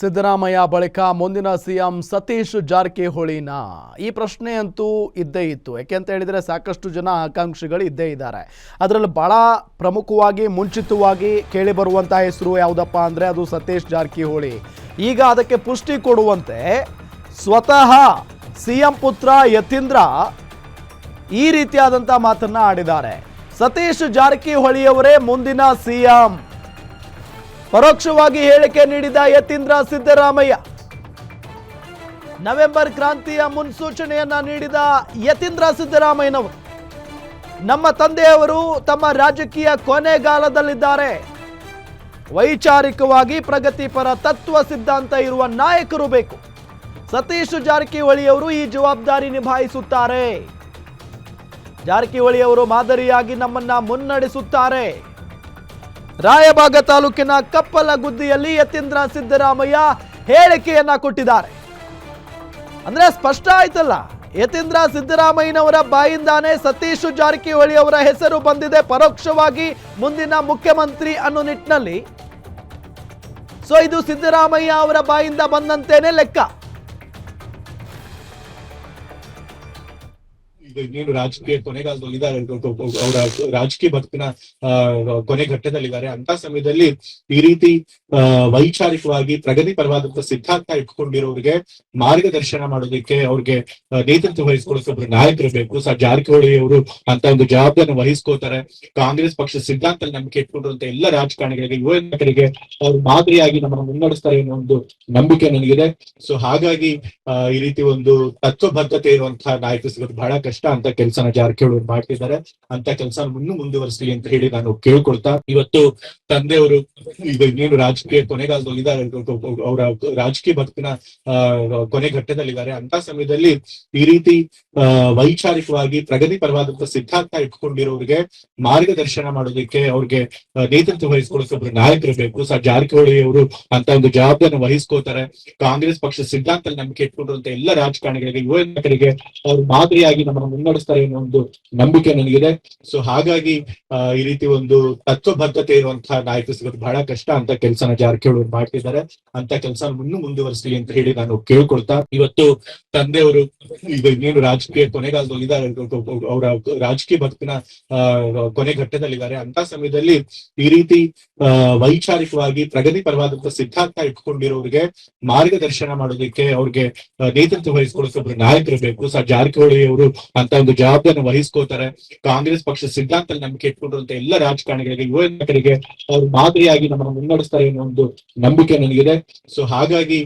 ಸಿದ್ದರಾಮಯ್ಯ ಬಳಿಕ ಮುಂದಿನ ಸಿಎಂ ಸತೀಶ್ ಜಾರಕಿಹೊಳಿನ ಈ ಪ್ರಶ್ನೆ ಅಂತೂ ಇದ್ದೇ ಇತ್ತು. ಯಾಕೆಂತ ಹೇಳಿದರೆ ಸಾಕಷ್ಟು ಜನ ಆಕಾಂಕ್ಷಿಗಳು ಇದ್ದೇ ಇದ್ದಾರೆ. ಅದರಲ್ಲಿ ಬಹಳ ಪ್ರಮುಖವಾಗಿ, ಮುಂಚಿತವಾಗಿ ಕೇಳಿಬರುವಂಥ ಹೆಸರು ಯಾವುದಪ್ಪ ಅಂದರೆ ಅದು ಸತೀಶ್ ಜಾರಕಿಹೊಳಿ. ಈಗ ಅದಕ್ಕೆ ಪುಷ್ಟಿ ಕೊಡುವಂತೆ ಸ್ವತಃ ಸಿಎಂ ಪುತ್ರ ಯತೀಂದ್ರ ಈ ರೀತಿಯಾದಂಥ ಮಾತನ್ನ ಆಡಿದ್ದಾರೆ. ಸತೀಶ್ ಜಾರಕಿಹೊಳಿಯವರೇ ಮುಂದಿನ ಸಿಎಂ. ಪರೋಕ್ಷವಾಗಿ ಹೇಳಿಕೆ ನೀಡಿದ ಯತೀಂದ್ರ ಸಿದ್ದರಾಮಯ್ಯ. ನವೆಂಬರ್ ಕ್ರಾಂತಿಯ ಮುನ್ಸೂಚನೆಯನ್ನ ನೀಡಿದ ಯತೀಂದ್ರ ಸಿದ್ದರಾಮಯ್ಯನವರು. ನಮ್ಮ ತಂದೆಯವರು ತಮ್ಮ ರಾಜಕೀಯ ಕೊನೆಗಾಲದಲ್ಲಿದ್ದಾರೆ. ವೈಚಾರಿಕವಾಗಿ ಪ್ರಗತಿಪರ ತತ್ವ ಸಿದ್ಧಾಂತ ಇರುವ ನಾಯಕರು ಬೇಕು. ಸತೀಶ್ ಜಾರಕಿಹೊಳಿಯವರು ಈ ಜವಾಬ್ದಾರಿ ನಿಭಾಯಿಸುತ್ತಾರೆ. ಜಾರಕಿಹೊಳಿಯವರು ಮಾದರಿಯಾಗಿ ನಮ್ಮನ್ನ ಮುನ್ನಡೆಸುತ್ತಾರೆ. ರಾಯಬಾಗ ತಾಲೂಕಿನ ಕಪ್ಪಲಗುದ್ದಿಯಲ್ಲಿ ಯತೀಂದ್ರ ಸಿದ್ದರಾಮಯ್ಯ ಹೇಳಿಕೆಯನ್ನ ಕೊಟ್ಟಿದ್ದಾರೆ. ಅಂದ್ರೆ ಸ್ಪಷ್ಟ ಆಯ್ತಲ್ಲ, ಯತೀಂದ್ರ ಸಿದ್ದರಾಮಯ್ಯನವರ ಬಾಯಿಂದಾನೆ ಸತೀಶ್ ಜಾರಕಿಹೊಳಿ ಅವರ ಹೆಸರು ಬಂದಿದೆ ಪರೋಕ್ಷವಾಗಿ ಮುಂದಿನ ಮುಖ್ಯಮಂತ್ರಿ ಅನ್ನೋ ನಿಟ್ಟಿನಲ್ಲಿ. ಸೊ ಇದು ಸಿದ್ದರಾಮಯ್ಯ ಅವರ ಬಾಯಿಂದ ಬಂದಂತೇನೆ ಲೆಕ್ಕ. ಇನ್ನೇನು ರಾಜಕೀಯ ಕೊನೆಗಾಲದಲ್ಲಿ ಇದ್ದಾರೆ ಅವರ ರಾಜಕೀಯ ಬದುಕಿನ ಕೊನೆ ಘಟ್ಟದಲ್ಲಿದ್ದಾರೆ. ಅಂತ ಸಮಯದಲ್ಲಿ ಈ ರೀತಿ ವೈಚಾರಿಕವಾಗಿ ಪ್ರಗತಿಪರವಾದಂತ ಸಿದ್ಧಾಂತ ಇಟ್ಕೊಂಡಿರೋರಿಗೆ ಮಾರ್ಗದರ್ಶನ ಮಾಡೋದಕ್ಕೆ ಅವ್ರಿಗೆ ನೇತೃತ್ವ ವಹಿಸ್ಕೊಳ್ಳೋಕೆ ಒಬ್ರು ನಾಯಕರು ಬೇಕು. ಸರ್, ಜಾರಕಿಹೊಳಿ ಅವರು ಅಂತ ಒಂದು ಜವಾಬ್ದಾರಿ ವಹಿಸ್ಕೋತಾರೆ ಕಾಂಗ್ರೆಸ್ ಪಕ್ಷ ಸಿದ್ಧಾಂತ ನಂಬಿಕೆ ಇಟ್ಕೊಂಡಿರುವಂತ ಎಲ್ಲ ರಾಜಕಾರಣಿಗಳಿಗೆ, ಯುವ ನಾಯಕರಿಗೆ ಅವ್ರು ಮಾದರಿಯಾಗಿ ನಮ್ಮನ್ನು ಮುನ್ನಡೆಸ್ತಾರೆ ಅನ್ನೋ ಒಂದು ನಂಬಿಕೆ ನನಗಿದೆ. ಸೊ ಹಾಗಾಗಿ ಈ ರೀತಿ ಒಂದು ತತ್ವಬದ್ಧತೆ ಇರುವಂತಹ ನಾಯಕರು ಸಿಗೋದು ಬಹಳ ಕಷ್ಟ. ಅಂತ ಕೆಲಸನ ಜಾರಕಿಹೊಳಿ ಕೇಳೋರು ಮಾಡ್ತಿದ್ದಾರೆ. ಅಂತ ಕೆಲಸ ಇನ್ನೂ ಮುಂದುವರಿಸಲಿ ಅಂತ ಹೇಳಿ ನಾನು ಕೇಳ್ಕೊಳ್ತಾ ಇವತ್ತು ತಂದೆಯವರು ಈಗ ಇನ್ನೇನು ರಾಜಕೀಯ ಕೊನೆಗಾಲದಲ್ಲಿ ಇದ್ದಾರೆ ಅವರ ರಾಜಕೀಯ ಬದುಕಿನ ಕೊನೆ ಘಟ್ಟದಲ್ಲಿದ್ದಾರೆ. ಅಂತ ಸಮಯದಲ್ಲಿ ಈ ರೀತಿ ವೈಚಾರಿಕವಾಗಿ ವೈಚಾರಿಕವಾಗಿ ಪ್ರಗತಿಪರವಾದಂತ ಸಿದ್ಧಾಂತ ಇಟ್ಕೊಂಡಿರೋರಿಗೆ ಮಾರ್ಗದರ್ಶನ ಮಾಡೋದಕ್ಕೆ ಅವ್ರಿಗೆ ನೇತೃತ್ವ ವಹಿಸ್ಕೊಳ್ಳೋಕೆ ಒಬ್ರು ನಾಯಕರು ಬೇಕು ಸರ್ ಜಾರಕಿಹೊಳಿ ಅವರು ಅಂತ ಒಂದು ಜವಾಬ್ದಾರಿ ವಹಿಸ್ಕೋತಾರೆ ಕಾಂಗ್ರೆಸ್ ಪಕ್ಷ ಸಿದ್ಧಾಂತ ನಂಬಿಕೆ ಇಟ್ಕೊಂಡಿರುವಂತ ಎಲ್ಲ ರಾಜಕಾರಣಿಗಳಿಗೆ, ಯುವ ನಾಯಕರಿಗೆ ಅವ್ರು ಮಾದರಿಯಾಗಿ ನಮ್ಮನ್ನು ಮುನ್ನಡೆಸ್ತಾರೆ ಅನ್ನೋ ಒಂದು ನಂಬಿಕೆ ನನಗಿದೆ. ಸೊ ಹಾಗಾಗಿ ಈ ರೀತಿ ಒಂದು ತತ್ವಬದ್ಧತೆ ಇರುವಂತಹ ನಾಯಕರು ಸಿಗೋದು ಬಹಳ ಕಷ್ಟ ಅಂತ ಕೆಲಸನ ಜಾರಕಿಹೊಳಿ ಮಾಡ್ತಿದ್ದಾರೆ. ಅಂತ ಕೆಲಸ ಇನ್ನೂ ಮುಂದುವರಿಸಲಿ ಅಂತ ಹೇಳಿ ನಾನು ಕೇಳ್ಕೊಳ್ತಾ, ಇವತ್ತು ತಂದೆಯವರು, ಈಗ ಇನ್ನೇನು ರಾಜಕೀಯ ಕೊನೆಗಾಲದಲ್ಲಿ ಇದ್ದಾರೆ ಅವರ ರಾಜಕೀಯ ಬದುಕಿನ ಕೊನೆ ಘಟ್ಟದಲ್ಲಿದ್ದಾರೆ. ಅಂತ ಸಮಯದಲ್ಲಿ ಈ ರೀತಿ ವೈಚಾರಿಕವಾಗಿ ಪ್ರಗತಿಪರವಾದಂತಹ ಸಿದ್ಧಾಂತ ಇಟ್ಕೊಂಡಿರೋರಿಗೆ ಮಾರ್ಗದರ್ಶನ ಮಾಡೋದಕ್ಕೆ ಅವ್ರಿಗೆ ನೇತೃತ್ವ ವಹಿಸಿಕೊಳ್ಳೋಕೆ ಒಬ್ರು ನಾಯಕರು ಬೇಕು. ಸರ್ ಜಾರಕಿಹೊಳಿ ಅವರು ಅಂತ ಒಂದು ಜವಾಬ್ದಾರಿ ವಹಿಸ್ಕೋತಾರೆ ಕಾಂಗ್ರೆಸ್ ಪಕ್ಷ ಸಿದ್ಧಾಂತ ನಂಬಿಕೆ ಇಟ್ಕೊಂಡಿರುವಂತ ಎಲ್ಲ ರಾಜಕಾರಣಿಗಳಿಗೆ ಯುವ ನಾಯಕರಿಗೆ ಅವ್ರು ಮಾದರಿಯಾಗಿ ನಮ್ಮನ್ನು ಮುನ್ನಡೆಸ್ತಾರೆ ಅನ್ನೋ ಒಂದು ನಂಬಿಕೆ ನನಗಿದೆ. ಸೊ ಹಾಗಾಗಿ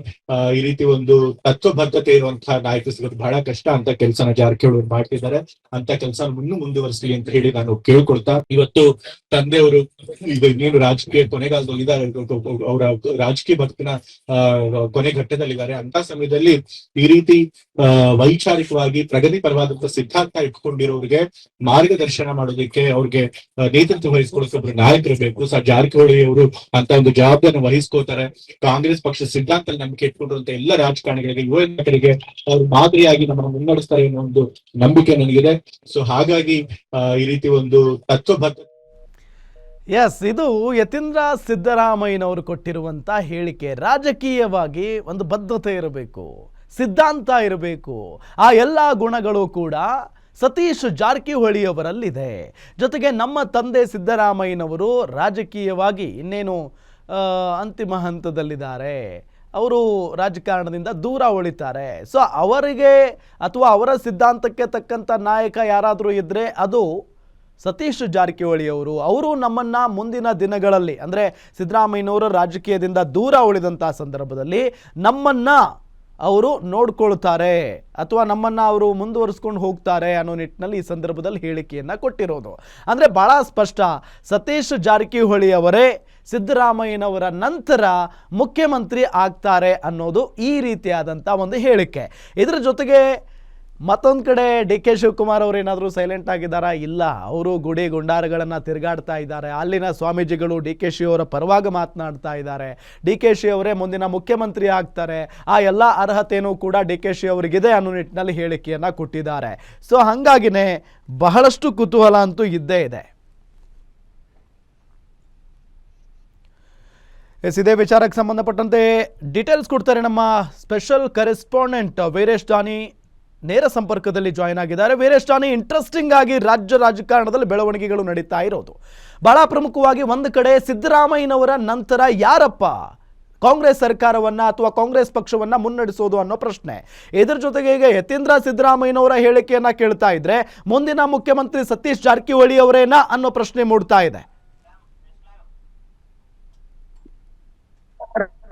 ಈ ರೀತಿ ಒಂದು ತತ್ವಬದ್ಧತೆ ಇರುವಂತಹ ನಾಯಕರು ಸಿಗೋದು ಬಹಳ ಕಷ್ಟ ಅಂತ ಕೆಲಸನ ಜಾರಕಿಹೊಳಿ ಮಾಡ್ತಿದ್ದಾರೆ. ಅಂತ ಕೆಲಸ ಇನ್ನೂ ಮುಂದುವರಿಸಲಿ ಅಂತ ಹೇಳಿ ನಾನು ಕೇಳ್ಕೊಳ್ತಾ ಇವತ್ತು ತಂದೆಯವರು ಈಗ ಇನ್ನೇನು ರಾಜಕೀಯ ಕೊನೆಗಾಲದಲ್ಲಿ ಇದ್ದಾರೆ ಅವರ ರಾಜಕೀಯ ಆ, ಕೊನೆ ಘಟ್ಟದಲ್ಲಿದ್ದಾರೆ. ಅಂತ ಸಮಯದಲ್ಲಿ ಈ ರೀತಿ ವೈಚಾರಿಕವಾಗಿ ವೈಚಾರಿಕವಾಗಿ ಪ್ರಗತಿಪರವಾದಂತ ಸಿದ್ಧಾಂತ ಇಟ್ಕೊಂಡಿರೋರಿಗೆ ಮಾರ್ಗದರ್ಶನ ಮಾಡೋದಕ್ಕೆ ಅವ್ರಿಗೆ ನೇತೃತ್ವ ವಹಿಸ್ಕೊಳ್ಳೋಕೆ ಒಬ್ರು ನಾಯಕರು ಬೇಕು. ಸರ್ ಜಾರಕಿಹೊಳಿ ಅವರು ಅಂತ ಒಂದು ಜವಾಬ್ದಾರಿ ವಹಿಸ್ಕೋತಾರೆ. ಕಾಂಗ್ರೆಸ್ ಪಕ್ಷ ಸಿದ್ಧಾಂತ ನಂಬಿಕೆ ಇಟ್ಕೊಂಡಿರುವಂತ ಎಲ್ಲ ರಾಜಕಾರಣಿಗಳಿಗೆ, ಯುವ ನಾಯಕರಿಗೆ ಅವ್ರು ಮಾದರಿಯಾಗಿ ನಮ್ಮನ್ನು ಮುನ್ನಡೆಸ್ತಾರೆ ಅನ್ನೋ ಒಂದು ನಂಬಿಕೆ ನನಗಿದೆ. ಸೊ, ಹಾಗಾಗಿ ಈ ರೀತಿ ಒಂದು ತತ್ವಬದ್ಧ ಎಸ್ ಇದು ಯತೀಂದ್ರ ಸಿದ್ದರಾಮಯ್ಯನವರು ಕೊಟ್ಟಿರುವಂಥ ಹೇಳಿಕೆ. ರಾಜಕೀಯವಾಗಿ ಒಂದು ಬದ್ಧತೆ ಇರಬೇಕು. ಸಿದ್ಧಾಂತ ಇರಬೇಕು. ಆ ಎಲ್ಲ ಗುಣಗಳು ಕೂಡ ಸತೀಶ್ ಜಾರಕಿಹೊಳಿಯವರಲ್ಲಿದೆ. ಜೊತೆಗೆ ನಮ್ಮ ತಂದೆ ಸಿದ್ದರಾಮಯ್ಯನವರು ರಾಜಕೀಯವಾಗಿ ಇನ್ನೇನು ಅಂತಿಮ ಹಂತದಲ್ಲಿದ್ದಾರೆ. ಅವರು ರಾಜಕಾರಣದಿಂದ ದೂರ ಉಳಿತಾರೆ. ಸೊ ಅವರಿಗೆ ಅಥವಾ ಅವರ ಸಿದ್ಧಾಂತಕ್ಕೆ ತಕ್ಕಂಥ ನಾಯಕ ಯಾರಾದರೂ ಇದ್ದರೆ ಅದು ಸತೀಶ್ ಜಾರಕಿಹೊಳಿಯವರು. ಅವರು ನಮ್ಮನ್ನ ಮುಂದಿನ ದಿನಗಳಲ್ಲಿ, ಅಂದರೆ ಸಿದ್ದರಾಮಯ್ಯನವರು ರಾಜಕೀಯದಿಂದ ದೂರ ಉಳಿದಂಥ ಸಂದರ್ಭದಲ್ಲಿ ನಮ್ಮನ್ನ ಅವರು ನೋಡ್ಕೊಳ್ತಾರೆ ಅಥವಾ ನಮ್ಮನ್ನ ಅವರು ಮುಂದುವರಿಸ್ಕೊಂಡು ಹೋಗ್ತಾರೆ ಅನ್ನೋ ನಿಟ್ಟಿನಲ್ಲಿ ಈ ಸಂದರ್ಭದಲ್ಲಿ ಹೇಳಿಕೆಯನ್ನು ಕೊಟ್ಟಿರೋದು. ಅಂದರೆ ಭಾಳ ಸ್ಪಷ್ಟ. ಸತೀಶ್ ಜಾರಕಿಹೊಳಿ ಅವರೇ ಸಿದ್ದರಾಮಯ್ಯನವರ ನಂತರ ಮುಖ್ಯಮಂತ್ರಿ ಆಗ್ತಾರೆ ಅನ್ನೋದು ಈ ರೀತಿಯಾದಂಥ ಒಂದು ಹೇಳಿಕೆ. ಇದರ ಜೊತೆಗೆ ಮತ್ತೊಂದು ಕಡೆ ಡಿ ಕೆ ಶಿವಕುಮಾರ್ ಅವರು ಏನಾದರೂ ಸೈಲೆಂಟ್ ಆಗಿದ್ದಾರಾ? ಇಲ್ಲ. ಅವರು ಗುಡಿ ಗುಂಡಾರಗಳನ್ನು ತಿರುಗಾಡ್ತಾ ಇದ್ದಾರೆ. ಅಲ್ಲಿನ ಸ್ವಾಮೀಜಿಗಳು ಡಿ ಕೆ ಶಿ ಅವರ ಪರವಾಗಿ ಮಾತನಾಡ್ತಾ ಇದ್ದಾರೆ. ಡಿ ಕೆ ಶಿ ಅವರೇ ಮುಂದಿನ ಮುಖ್ಯಮಂತ್ರಿ ಆಗ್ತಾರೆ. ಆ ಎಲ್ಲ ಅರ್ಹತೆಯೂ ಕೂಡ ಡಿ ಕೆ ಶಿ ಅವರಿಗಿದೆ ಅನ್ನೋ ನಿಟ್ಟಿನಲ್ಲಿ ಹೇಳಿಕೆಯನ್ನು ಕೊಟ್ಟಿದ್ದಾರೆ. ಸೊ, ಹಾಗಾಗಿನೇ ಬಹಳಷ್ಟು ಕುತೂಹಲ ಅಂತೂ ಇದ್ದೇ ಇದೆ. ಎಸ್, ಇದೇ ವಿಚಾರಕ್ಕೆ ಸಂಬಂಧಪಟ್ಟಂತೆ ಡೀಟೇಲ್ಸ್ ಕೊಡ್ತಾರೆ ನಮ್ಮ ಸ್ಪೆಷಲ್ ಕರೆಸ್ಪಾಂಡೆಂಟ್ ವೀರೇಶ್ ದಾನಿ. ನೇರ ಸಂಪರ್ಕದಲ್ಲಿ ಜಾಯ್ನ್ ಆಗಿದ್ದಾರೆ. ವೀರೇಶ್ ದಾನಿ ಇಂಟ್ರೆಸ್ಟಿಂಗ್ ಆಗಿ ರಾಜ್ಯ ರಾಜಕಾರಣದಲ್ಲಿ ಬೆಳವಣಿಗೆಗಳು ನಡೀತಾ ಇರೋದು. ಬಹಳ ಪ್ರಮುಖವಾಗಿ ಒಂದು ಕಡೆ ಸಿದ್ದರಾಮಯ್ಯನವರ ನಂತರ ಯಾರಪ್ಪ? ಕಾಂಗ್ರೆಸ್ ಸರ್ಕಾರವನ್ನ ಅಥವಾ ಕಾಂಗ್ರೆಸ್ ಪಕ್ಷವನ್ನ ಮುನ್ನಡೆಸೋದು ಅನ್ನೋ ಪ್ರಶ್ನೆ. ಇದರ ಜೊತೆಗೆ ಈಗ ಯತೀಂದ್ರ ಸಿದ್ದರಾಮಯ್ಯನವರ ಹೇಳಿಕೆಯನ್ನ ಕೇಳ್ತಾ ಇದ್ರೆ, ಮುಂದಿನ ಮುಖ್ಯಮಂತ್ರಿ ಸತೀಶ್ ಜಾರಕಿಹೊಳಿ ಅವರೇನಾ ಅನ್ನೋ ಪ್ರಶ್ನೆ ಮೂಡ್ತಾ ಇದೆ.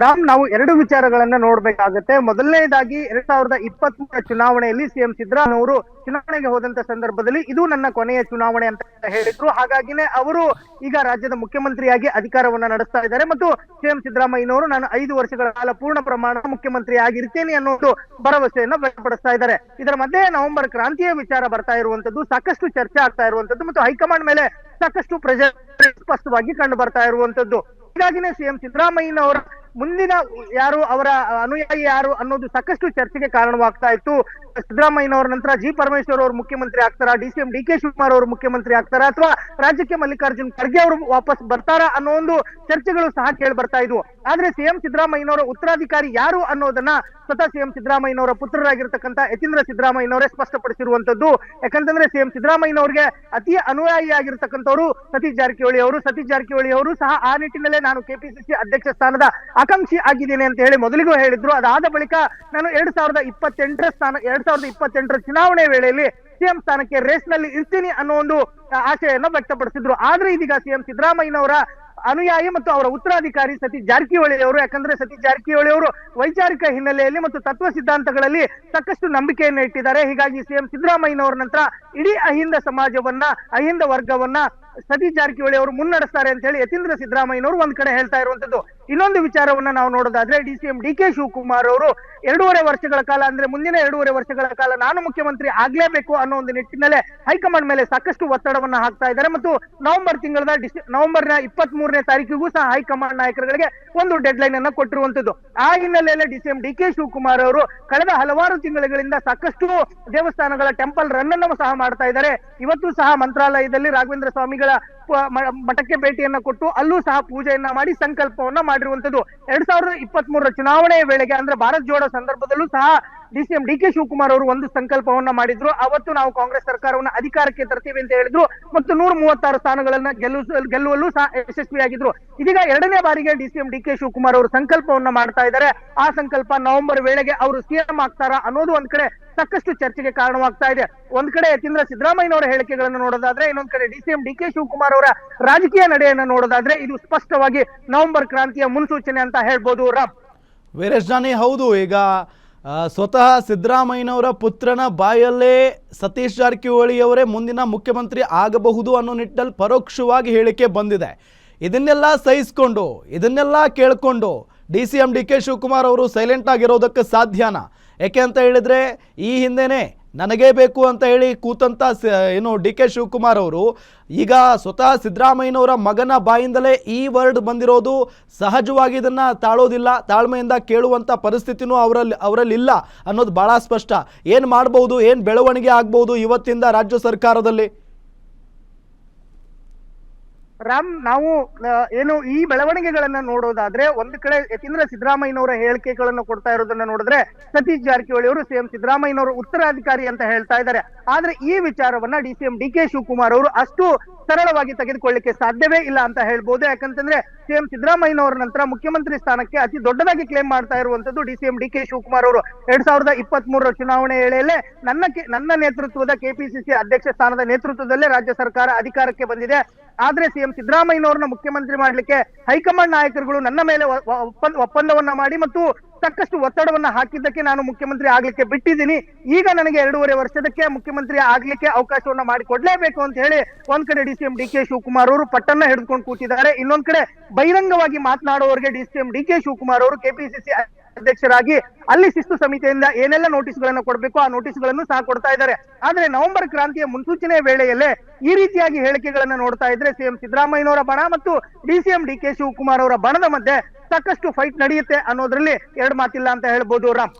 ರಾಮ್, ನಾವು ಎರಡು ವಿಚಾರಗಳನ್ನ ನೋಡ್ಬೇಕಾಗತ್ತೆ. ಮೊದಲನೇದಾಗಿ ಎರಡ್ ಸಾವಿರದ ಇಪ್ಪತ್ತ್ ಮೂರರ ಚುನಾವಣೆಯಲ್ಲಿ ಸಿಎಂ ಸಿದ್ದರಾಮಯ್ಯ ಅವರು ಚುನಾವಣೆಗೆ ಹೋದಂತ ಸಂದರ್ಭದಲ್ಲಿ ಇದು ನನ್ನ ಕೊನೆಯ ಚುನಾವಣೆ ಅಂತ ಹೇಳಿದ್ರು. ಹಾಗಾಗಿನೇ ಅವರು ಈಗ ರಾಜ್ಯದ ಮುಖ್ಯಮಂತ್ರಿಯಾಗಿ ಅಧಿಕಾರವನ್ನ ನಡೆಸ್ತಾ ಇದ್ದಾರೆ ಮತ್ತು ಸಿಎಂ ಸಿದ್ದರಾಮಯ್ಯನವರು ನಾನು ಐದು ವರ್ಷಗಳ ಕಾಲ ಪೂರ್ಣ ಪ್ರಮಾಣ ಮುಖ್ಯಮಂತ್ರಿ ಆಗಿರ್ತೇನೆ ಅನ್ನೋದು ಭರವಸೆಯನ್ನ ವ್ಯಕ್ತಪಡಿಸ್ತಾ ಇದ್ದಾರೆ. ಇದರ ಮಧ್ಯೆ ನವೆಂಬರ್ ಕ್ರಾಂತಿಯ ವಿಚಾರ ಬರ್ತಾ ಇರುವಂತದ್ದು, ಸಾಕಷ್ಟು ಚರ್ಚೆ ಆಗ್ತಾ ಇರುವಂತದ್ದು ಮತ್ತು ಹೈಕಮಾಂಡ್ ಮೇಲೆ ಸಾಕಷ್ಟು ಪ್ರೆಷರ್ ಸ್ಪಷ್ಟವಾಗಿ ಕಂಡು ಬರ್ತಾ ಇರುವಂತದ್ದು. ಹೀಗಾಗಿನೇ ಸಿಎಂ ಸಿದ್ದರಾಮಯ್ಯನವರ ಮುಂದಿನ ಯಾರು ಅವರ ಅನುಯಾಯಿ ಯಾರು ಅನ್ನೋದು ಸಾಕಷ್ಟು ಚರ್ಚೆಗೆ ಕಾರಣವಾಗ್ತಾ ಇತ್ತು. ಸಿದ್ದರಾಮಯ್ಯನವರ ನಂತರ ಜಿ ಪರಮೇಶ್ವರ್ ಅವರು ಮುಖ್ಯಮಂತ್ರಿ ಆಗ್ತಾರ? D C M D K Shivakumar ಅವರು ಮುಖ್ಯಮಂತ್ರಿ ಆಗ್ತಾರ? ಅಥವಾ ರಾಜ್ಯಕ್ಕೆ ಮಲ್ಲಿಕಾರ್ಜುನ್ ಖರ್ಗೆ ಅವರು ವಾಪಸ್ ಬರ್ತಾರ ಅನ್ನೋ ಒಂದು ಚರ್ಚೆಗಳು ಸಹ ಕೇಳಿ ಬರ್ತಾ ಇದ್ವು. ಆದ್ರೆ ಸಿಎಂ ಸಿದ್ದರಾಮಯ್ಯನವರ ಉತ್ತರಾಧಿಕಾರಿ ಯಾರು ಅನ್ನೋದನ್ನ ಸ್ವತಃ ಸಿಎಂ ಸಿದ್ದರಾಮಯ್ಯನವರ ಪುತ್ರರಾಗಿರ್ತಕ್ಕಂಥ ಯತೀಂದ್ರ ಸಿದ್ದರಾಮಯ್ಯನವರೇ ಸ್ಪಷ್ಟಪಡಿಸಿರುವಂತದ್ದು ಯಾಕಂತಂದ್ರೆ ಸಿಎಂ ಸಿದ್ದರಾಮಯ್ಯನವರಿಗೆ ಅತಿ ಅನುಯಾಯಿ ಆಗಿರ್ತಕ್ಕಂಥವ್ರು ಸತೀಶ್ ಜಾರಕಿಹೊಳಿ ಅವರು. ಸತೀಶ್ ಜಾರಕಿಹೊಳಿ ಅವರು ಸಹ ಆ ನಿಟ್ಟಿನಲ್ಲೇ ನಾನು ಕೆಪಿಸಿಸಿ ಅಧ್ಯಕ್ಷ ಸ್ಥಾನದ ಆಕಾಂಕ್ಷಿ ಆಗಿದ್ದೇನೆ ಅಂತ ಹೇಳಿ ಮೊದಲಿಗೂ ಹೇಳಿದ್ರು. ಅದಾದ ಬಳಿಕ ನಾನು ಎರಡ್ ಸಾವಿರದ ಇಪ್ಪತ್ತೆಂಟರ ಸ್ಥಾನ, ಎರಡ್ ಸಾವಿರದ ಇಪ್ಪತ್ತೆಂಟರ ಚುನಾವಣೆ ವೇಳೆಯಲ್ಲಿ ಸಿಎಂ ಸ್ಥಾನಕ್ಕೆ ರೇಸ್ನಲ್ಲಿ ಇರ್ತೀನಿ ಅನ್ನೋ ಒಂದು ಆಶೆಯನ್ನ ವ್ಯಕ್ತಪಡಿಸಿದ್ರು. ಆದ್ರೆ ಇದೀಗ ಸಿಎಂ ಸಿದ್ದರಾಮಯ್ಯನವರ ಅನುಯಾಯಿ ಮತ್ತು ಅವರ ಉತ್ತರಾಧಿಕಾರಿ ಸತೀಶ್ ಜಾರಕಿಹೊಳಿ ಅವರು ಯಾಕಂದ್ರೆ ಸತೀಶ್ ಜಾರಕಿಹೊಳಿ ಅವರು ವೈಚಾರಿಕ ಹಿನ್ನೆಲೆಯಲ್ಲಿ ಮತ್ತು ತತ್ವ ಸಿದ್ಧಾಂತಗಳಲ್ಲಿ ಸಾಕಷ್ಟು ನಂಬಿಕೆಯನ್ನು ಇಟ್ಟಿದ್ದಾರೆ. ಹೀಗಾಗಿ ಸಿಎಂ ಸಿದ್ದರಾಮಯ್ಯನವರ ನಂತರ ಇಡೀ ಅಹಿಂದ ಸಮಾಜವನ್ನ, ಅಹಿಂದ ವರ್ಗವನ್ನ ಸತೀಶ್ ಜಾರಕಿಹೊಳಿ ಅವರು ಮುನ್ನಡೆಸ್ತಾರೆ ಅಂತ ಹೇಳಿ ಯತೀಂದ್ರ ಸಿದ್ದರಾಮಯ್ಯನವರು ಒಂದ್ ಕಡೆ ಹೇಳ್ತಾ ಇರುವಂತದ್ದು. ಇನ್ನೊಂದು ವಿಚಾರವನ್ನ ನಾವು ನೋಡೋದಾದ್ರೆ D C M D K Shivakumar ಅವರು ಎರಡೂವರೆ ವರ್ಷಗಳ ಕಾಲ ಅಂದ್ರೆ ಮುಂದಿನ ಎರಡೂವರೆ ವರ್ಷಗಳ ಕಾಲ ನಾನು ಮುಖ್ಯಮಂತ್ರಿ ಆಗ್ಲೇಬೇಕು ಅನ್ನೋ ಒಂದು ನಿಟ್ಟಿನಲ್ಲೇ ಹೈಕಮಾಂಡ್ ಮೇಲೆ ಸಾಕಷ್ಟು ಒತ್ತಡವನ್ನ ಹಾಕ್ತಾ ಇದ್ದಾರೆ. ಮತ್ತು ನವೆಂಬರ್ ತಿಂಗಳ ಡಿಸಿ ನವೆಂಬರ್ನ ಇಪ್ಪತ್ತ್ ಮೂರನೇ ತಾರೀಕಿಗೂ ಸಹ ಹೈಕಮಾಂಡ್ ನಾಯಕರುಗಳಿಗೆ ಒಂದು ಡೆಡ್ ಲೈನ್ ಅನ್ನ ಕೊಟ್ಟಿರುವಂತದ್ದು. ಆ ಹಿನ್ನೆಲೆಯಲ್ಲಿ D C M D K Shivakumar ಅವರು ಕಳೆದ ಹಲವಾರು ತಿಂಗಳುಗಳಿಂದ ಸಾಕಷ್ಟು ದೇವಸ್ಥಾನಗಳ ಟೆಂಪಲ್ ರನ್ ಅನ್ನು ಸಹ ಮಾಡ್ತಾ ಇದ್ದಾರೆ. ಇವತ್ತು ಸಹ ಮಂತ್ರಾಲಯದಲ್ಲಿ ರಾಘವೇಂದ್ರ ಸ್ವಾಮಿಗಳ etcétera, ಮಠಕ್ಕೆ ಭೇಟಿಯನ್ನ ಕೊಟ್ಟು ಅಲ್ಲೂ ಸಹ ಪೂಜೆಯನ್ನ ಮಾಡಿ ಸಂಕಲ್ಪವನ್ನ ಮಾಡಿರುವಂತದ್ದು ಎರಡ್ ಸಾವಿರದ ಇಪ್ಪತ್ತ್ ಮೂರರ ಚುನಾವಣೆಯ ವೇಳೆಗೆ ಅಂದ್ರೆ ಭಾರತ್ ಜೋಡೋ ಸಂದರ್ಭದಲ್ಲೂ ಸಹ D C M D K Shivakumar ಅವರು ಒಂದು ಸಂಕಲ್ಪವನ್ನ ಮಾಡಿದ್ರು. ಅವತ್ತು ನಾವು ಕಾಂಗ್ರೆಸ್ ಸರ್ಕಾರವನ್ನ ಅಧಿಕಾರಕ್ಕೆ ತರ್ತೀವಿ ಅಂತ ಹೇಳಿದ್ರು. ಮತ್ತು ನೂರ ಮೂವತ್ತಾರು ಸ್ಥಾನಗಳನ್ನ ಗೆಲ್ಲುವಲ್ಲೂ ಸಹ ಯಶಸ್ವಿಯಾಗಿದ್ರು ಇದೀಗ ಎರಡನೇ ಬಾರಿಗೆ D C M D K Shivakumar ಅವರು ಸಂಕಲ್ಪವನ್ನ ಮಾಡ್ತಾ ಇದ್ದಾರೆ. ಆ ಸಂಕಲ್ಪ ನವೆಂಬರ್ ವೇಳೆಗೆ ಅವರು ಸಿಎಂ ಆಗ್ತಾರಾ ಅನ್ನೋದು ಒಂದ್ ಕಡೆ ಸಾಕಷ್ಟು ಚರ್ಚೆಗೆ ಕಾರಣವಾಗ್ತಾ ಇದೆ. ಒಂದ್ ಕಡೆ ಯತೀಂದ್ರ ಸಿದ್ದರಾಮಯ್ಯನವರ ಹೇಳಿಕೆಗಳನ್ನು ನೋಡೋದಾದ್ರೆ ಇನ್ನೊಂದ್ ಕಡೆ D C M D K Shivakumar ಅವರ ರಾಜಕೀಯ ನಡೆಯನ್ನ ನೋಡೋದಾದ್ರೆ ಇದು ಸ್ಪಷ್ಟವಾಗಿ ನವೆಂಬರ್ ಕ್ರಾಂತಿಯ ಮುನ್ಸೂಚನೆ ಅಂತ ಹೇಳ್ಬೋದು, ರಾಮ್. ವೀರೇಶ್ ಜಾನಿ ಹೌದು, ಈಗ ಸ್ವತಃ ಸಿದ್ದರಾಮಯ್ಯನವರ ಪುತ್ರನ ಬಾಯಲ್ಲೇ ಸತೀಶ್ ಜಾರಕಿಹೊಳಿ ಅವರೇ ಮುಂದಿನ ಮುಖ್ಯಮಂತ್ರಿ ಆಗಬಹುದು ಅನ್ನೋ ನಿಟ್ಟಲ್ಲಿ ಪರೋಕ್ಷವಾಗಿ ಹೇಳಿಕೆ ಬಂದಿದೆ. ಇದನ್ನೆಲ್ಲ ಸಹಿಸ್ಕೊಂಡು, ಇದನ್ನೆಲ್ಲ ಕೇಳಿಕೊಂಡು D C M D K Shivakumar ಅವರು ಸೈಲೆಂಟ್ ಆಗಿರೋದಕ್ಕೆ ಸಾಧ್ಯನಾ? ಯಾಕೆ ಅಂತ ಹೇಳಿದ್ರೆ, ಈ ಹಿಂದೆನೇ ನನಗೇ ಬೇಕು ಅಂತ ಹೇಳಿ ಕೂತಂತ ಸ- ಏನು ಡಿ ಕೆ ಶಿವಕುಮಾರ್ ಅವರು, ಈಗ ಸ್ವತಃ ಸಿದ್ದರಾಮಯ್ಯನವರ ಮಗನ ಬಾಯಿಂದಲೇ ಈ ವರ್ಡ್ ಬಂದಿರೋದು ಸಹಜವಾಗಿ ಇದನ್ನು ತಾಳೋದಿಲ್ಲ, ತಾಳ್ಮೆಯಿಂದ ಕೇಳುವಂಥ ಪರಿಸ್ಥಿತಿನೂ ಅವರಲ್ಲಿ, ಅವರಲ್ಲಿಲ್ಲ ಅನ್ನೋದು ಭಾಳ ಸ್ಪಷ್ಟ. ಏನು ಮಾಡ್ಬೋದು, ಏನು ಬೆಳವಣಿಗೆ ಆಗ್ಬೋದು ಇವತ್ತಿಂದ ರಾಜ್ಯ ಸರ್ಕಾರದಲ್ಲಿ? ರಾಮ್, ನಾವು ಏನು ಈ ಬೆಳವಣಿಗೆಗಳನ್ನ ನೋಡೋದಾದ್ರೆ ಒಂದ್ ಕಡೆ ಯಾಕೆಂದ್ರೆ ಸಿದ್ದರಾಮಯ್ಯನವರ ಹೇಳಿಕೆಗಳನ್ನು ಕೊಡ್ತಾ ಇರೋದನ್ನ ನೋಡಿದ್ರೆ ಸತೀಶ್ ಜಾರಕಿಹೊಳಿ ಅವರು ಸಿಎಂ ಸಿದ್ದರಾಮಯ್ಯನವರ ಉತ್ತರಾಧಿಕಾರಿ ಅಂತ ಹೇಳ್ತಾ ಇದ್ದಾರೆ. ಆದ್ರೆ ಈ ವಿಚಾರವನ್ನ D C M D K Shivakumar ಅವರು ಅಷ್ಟು ಸರಳವಾಗಿ ತೆಗೆದುಕೊಳ್ಳಿಕ್ಕೆ ಸಾಧ್ಯವೇ ಇಲ್ಲ ಅಂತ ಹೇಳ್ಬೋದು. ಯಾಕಂತಂದ್ರೆ ಸಿಎಂ ಸಿದ್ದರಾಮಯ್ಯನವರ ನಂತರ ಮುಖ್ಯಮಂತ್ರಿ ಸ್ಥಾನಕ್ಕೆ ಅತಿ ದೊಡ್ಡದಾಗಿ ಕ್ಲೇಮ್ ಮಾಡ್ತಾ ಇರುವಂತದ್ದು D C M D K Shivakumar ಅವರು. ಎರಡ್ ಸಾವಿರದ ಇಪ್ಪತ್ತ್ ಮೂರರ ಚುನಾವಣೆ ವೇಳೆಯಲ್ಲೇ ನನ್ನ ನನ್ನ ನೇತೃತ್ವದ ಕೆಪಿಸಿಸಿ ಅಧ್ಯಕ್ಷ ಸ್ಥಾನದ ನೇತೃತ್ವದಲ್ಲೇ ರಾಜ್ಯ ಸರ್ಕಾರ ಅಧಿಕಾರಕ್ಕೆ ಬಂದಿದೆ. ಆದ್ರೆ ಸಿಎಂ ಸಿದ್ದರಾಮಯ್ಯನವರನ್ನ ಮುಖ್ಯಮಂತ್ರಿ ಮಾಡ್ಲಿಕ್ಕೆ ಹೈಕಮಾಂಡ್ ನಾಯಕರುಗಳು ನನ್ನ ಮೇಲೆ ಒಪ್ಪಂದವನ್ನ ಮಾಡಿ ಮತ್ತು ತಕ್ಕಷ್ಟು ಒತ್ತಡವನ್ನ ಹಾಕಿದ್ದಕ್ಕೆ ನಾನು ಮುಖ್ಯಮಂತ್ರಿ ಆಗ್ಲಿಕ್ಕೆ ಬಿಟ್ಟಿದ್ದೀನಿ. ಈಗ ನನಗೆ ಎರಡೂವರೆ ವರ್ಷದಕ್ಕೆ ಮುಖ್ಯಮಂತ್ರಿ ಆಗ್ಲಿಕ್ಕೆ ಅವಕಾಶವನ್ನ ಮಾಡಿ ಕೊಡ್ಲೇಬೇಕು ಅಂತ ಹೇಳಿ ಒಂದ್ ಕಡೆ D C D K Shivakumar ಅವರು ಪಟ್ಟನ್ನ ಹಿಡಿದುಕೊಂಡು ಕೂತಿದ್ದಾರೆ. ಇನ್ನೊಂದ್ ಕಡೆ ಬಹಿರಂಗವಾಗಿ ಮಾತನಾಡುವವರಿಗೆ D C M D K Shivakumar ಅವರು ಕೆಪಿಸಿಸಿ ಅಧ್ಯಕ್ಷರಾಗಿ ಅಲ್ಲಿ ಶಿಸ್ತು ಸಮಿತಿಯಿಂದ ಏನೆಲ್ಲ ನೋಟಿಸ್ ಗಳನ್ನ ಕೊಡಬೇಕು, ಆ ನೋಟಿಸ್ಗಳನ್ನು ಸಹ ಕೊಡ್ತಾ ಇದ್ದಾರೆ. ಆದ್ರೆ ನವೆಂಬರ್ ಕ್ರಾಂತಿಯ ಮುನ್ಸೂಚನೆ ವೇಳೆಯಲ್ಲೇ ಈ ರೀತಿಯಾಗಿ ಹೇಳಿಕೆಗಳನ್ನ ನೋಡ್ತಾ ಇದ್ರೆ ಸಿಎಂ ಸಿದ್ದರಾಮಯ್ಯನವರ ಬಣ ಮತ್ತು ಡಿಸಿಎಂ ಡಿ ಕೆ ಶಿವಕುಮಾರ್ ಅವರ ಬಣದ ಮಧ್ಯೆ ಸಾಕಷ್ಟು ಫೈಟ್ ನಡೆಯುತ್ತೆ ಅನ್ನೋದ್ರಲ್ಲಿ ಎರಡು ಮಾತಿಲ್ಲ ಅಂತ ಹೇಳ್ಬೋದು ರಾಮ್.